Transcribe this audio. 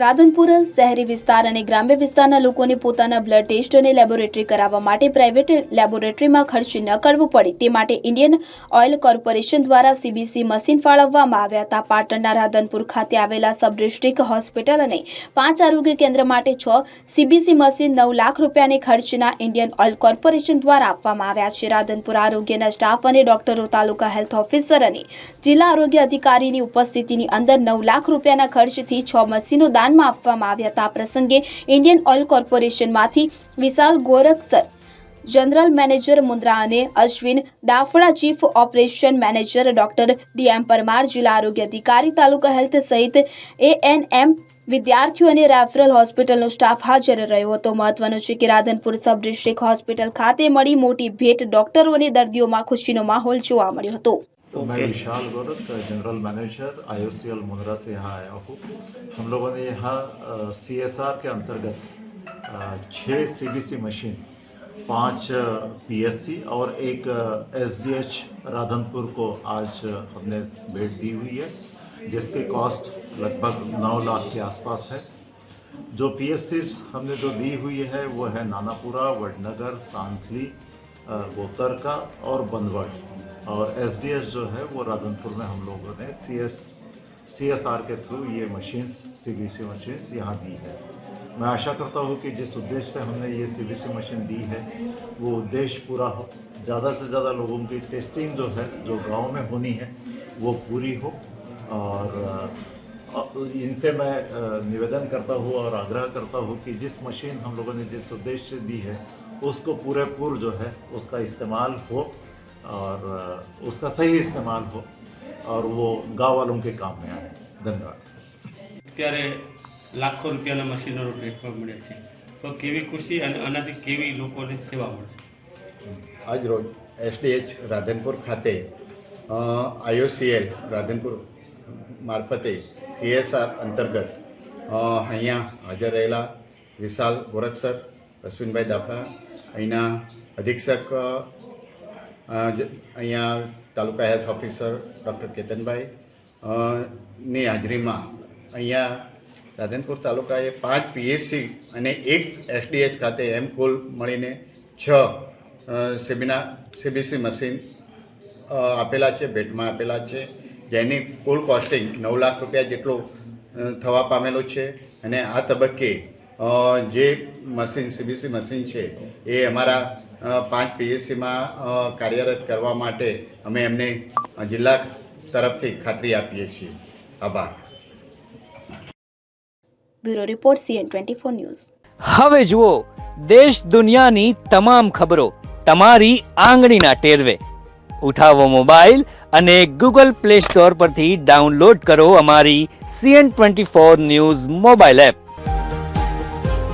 રાધનપુર શહેરી વિસ્તાર અને ગ્રામ્ય વિસ્તારના લોકોને પોતાના બ્લડ ટેસ્ટ અને લેબોરેટરી કરાવવા માટે પ્રાઇવેટ લેબોરેટરીમાં ખર્ચ ન કરવો પડે. તે માટે ઇન્ડિયન ઓઇલ કોર્પોરેશન દ્વારા સીબીસી મશીન ફાળવવામાં આવ્યા હતા. પાટણના રાધનપુર ખાતે આવેલા સબ ડિસ્ટ્રિક્ટ હોસ્પિટલ અને પાંચ આરોગ્ય કેન્દ્ર માટે છ સીબીસી મશીન નવ લાખ રૂપિયાની ખર્ચના ઇન્ડિયન ઓઇલ કોર્પોરેશન દ્વારા આપવામાં આવ્યા છે. રાધનપુર આરોગ્યના સ્ટાફ અને ડોક્ટરો તાલુકા હેલ્થ ઓફિસર અને જિલ્લા આરોગ્ય અધિકારીની ઉપસ્થિતિની અંદર નવ લાખ રૂપિયાના ખર્ચથી છ મશીનો દાનમાં આપવામાં આવ્યા હતા. આ પ્રસંગે ઇન્ડિયન ઓઇલ કોર્પોરેશનમાંથી વિશાલ ગોરખસર જનરલ મેનેજર મુન્દ્રા અને Ashwin Dafda chief operation manager doctor D M Parmar જિલ્લા આરોગ્ય અધિકારી, તાલુકા હેલ્થ સહિત એએનએમ વિદ્યાર્થીઓ અને રેફરલ હોસ્પિટલનો સ્ટાફ હાજર રહ્યો હતો. મહત્વનું છે કે રાધનપુર સબ ડિસ્ટ્રિક્ટ હોસ્પિટલ ખાતે મળી મોટી ભેટ ડોક્ટરો અને દર્દીઓમાં ખુશીનો માહોલ જોવા મળ્યો હતો. तो मैं Vishal Gaurav general manager IOCL Mundra से यहाँ आया हूँ। हम लोगों ने यहाँ सी एस आर के अंतर्गत छः सी मशीन पाँच पी एस सी और एक एस डी एच राधनपुर को आज हमने भेंट दी हुई है जिसकी कॉस्ट लगभग नौ लाख के आसपास है। जो पी एस सी हमने जो दी हुई है वो है नानापुरा वडनगर सांखली अ, गोतरका और बनवट और एस डी एस जो है, वो राधनपुर में हम लोगों ने C S C S R के थ्रू ये machines C B C machines यहाँ दी है। मैं आशा करता हूँ कि जिस उद्देश्य से हमने ये सी बी सी मशीन दी है, वो उद्देश्य पूरा हो, ज़्यादा से ज़्यादा लोगों की टेस्टिंग जो है, जो गाँव में होनी है, वो पूरी हो। और इनसे मैं निवेदन करता हूँ और आग्रह करता हूँ कि जिस मशीन हम लोगों ने जिस उद्देश्य दी है, उसको पूरेपूर जो है, उसका इस्तेमाल हो। और अ, उसका सही इस्तेमाल हो और वो गांव वालों के काम में आए धन्यवाद અત્યારે લાખો રૂપિયાના મશીનો વેચવા મળે છે તો કેવી ખુશી અને આનાથી કેવી લોકોને સેવા મળશે આજ રોજ એસડીએચ રાધનપુર ખાતે આઈઓસીએલ રાધનપુર મારફતે સીએસઆર અંતર્ગત અ, અહીંયા હાજર રહેલા વિશાલ ગોરખસર અશ્વિનભાઈ દાફડા અહીંના અધિક્ષક અ, અ, જ- અહીંયા taluka health officer doctor Ketanbhai ની હાજરીમાં અહીંયા રાધનપુર તાલુકાએ પાંચ પીએચસી અને એક એસડીએચ ખાતે એમ કુલ મળીને છ સીબીના સીબીસી મશીન આપેલા છે, ભેટમાં આપેલા છે, જેની કુલ કોસ્ટિંગ નવ લાખ રૂપિયા જેટલું થવા પામેલું છે અને આ તબક્કે જે મશીન સીબીસી મશીન છે એ અમારા પાંચ પીએચસીમાં કાર્યરત કરવા માટે અમે એમને જિલ્લા તરફથી ખાતરી આપીએ છીએ. આભાર. Bureau report C N twenty four news. હવે જુઓ દેશ દુનિયાની તમામ ખબરો તમારી આંગળીના ટેરવે. ઉઠાવો મોબાઈલ અને ગૂગલ પ્લે સ્ટોર પરથી ડાઉનલોડ કરો અમારી C N twenty four news mobile app.